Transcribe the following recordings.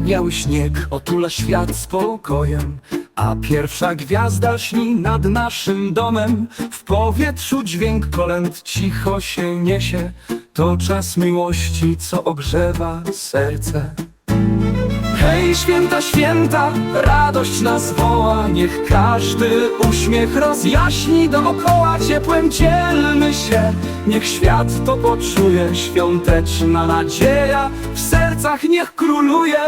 Biały śnieg otula świat spokojem, a pierwsza gwiazda śni nad naszym domem. W powietrzu dźwięk kolęd cicho się niesie, to czas miłości, co ogrzewa serce. Hej, święta, święta, radość nas woła, niech każdy uśmiech rozjaśni dookoła. Ciepłem dzielmy się, niech świat to poczuje, świąteczna nadzieja w sercach niech króluje.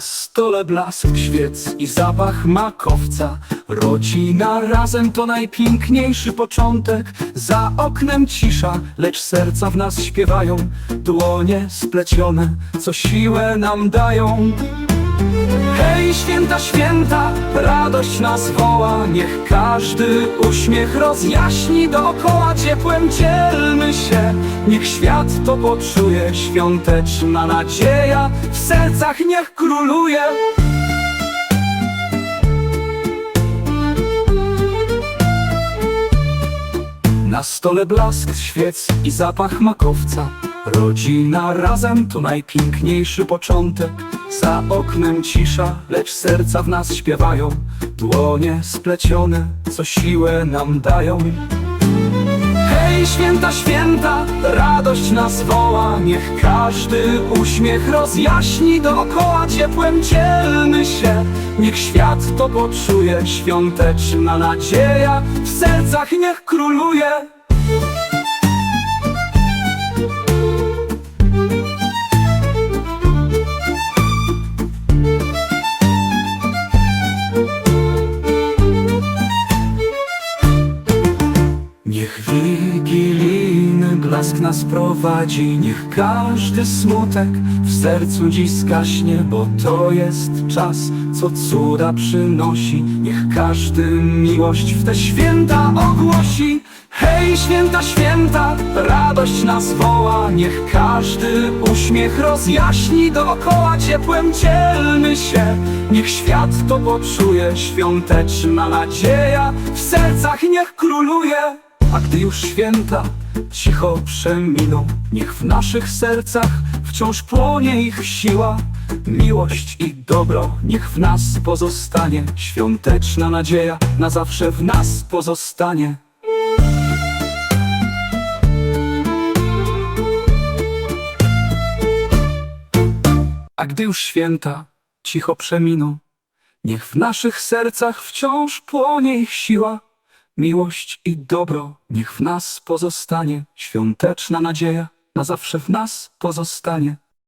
Stole blask świec i zapach makowca. Rodzina razem to najpiękniejszy początek. Za oknem cisza, lecz serca w nas śpiewają. Dłonie splecione, co siłę nam dają Hej, święta, święta, radość nas woła. Niech każdy uśmiech rozjaśni. Dookoła Ciepłem dzielmy się, niech świat to poczuje. Świąteczna nadzieja w sercach niech króluje. Na stole blask świec i zapach makowca. Rodzina razem to najpiękniejszy początek Za oknem cisza, lecz serca w nas śpiewają. Dłonie splecione, co siłę nam dają. Hej, święta, święta, radość nas woła. Niech każdy uśmiech rozjaśni dookoła Ciepłem dzielmy się, niech świat to poczuje Świąteczna nadzieja w sercach niech króluje Niech wigilijny blask nas prowadzi Niech każdy smutek w sercu dziś skaśnie Bo to jest czas, co cuda przynosi. Niech każdy miłość w te święta ogłosi. Hej, święta, święta, radość nas woła. Niech każdy uśmiech rozjaśni dookoła Ciepłem dzielmy się, niech świat to poczuje Świąteczna nadzieja w sercach niech króluje a gdy już święta cicho przeminą, niech w naszych sercach wciąż płonie ich siła. Miłość i dobro niech w nas pozostanie, świąteczna nadzieja na zawsze w nas pozostanie. A gdy już święta cicho przeminą, niech w naszych sercach wciąż płonie ich siła. Miłość i dobro niech w nas pozostanie, świąteczna nadzieja na zawsze w nas pozostanie.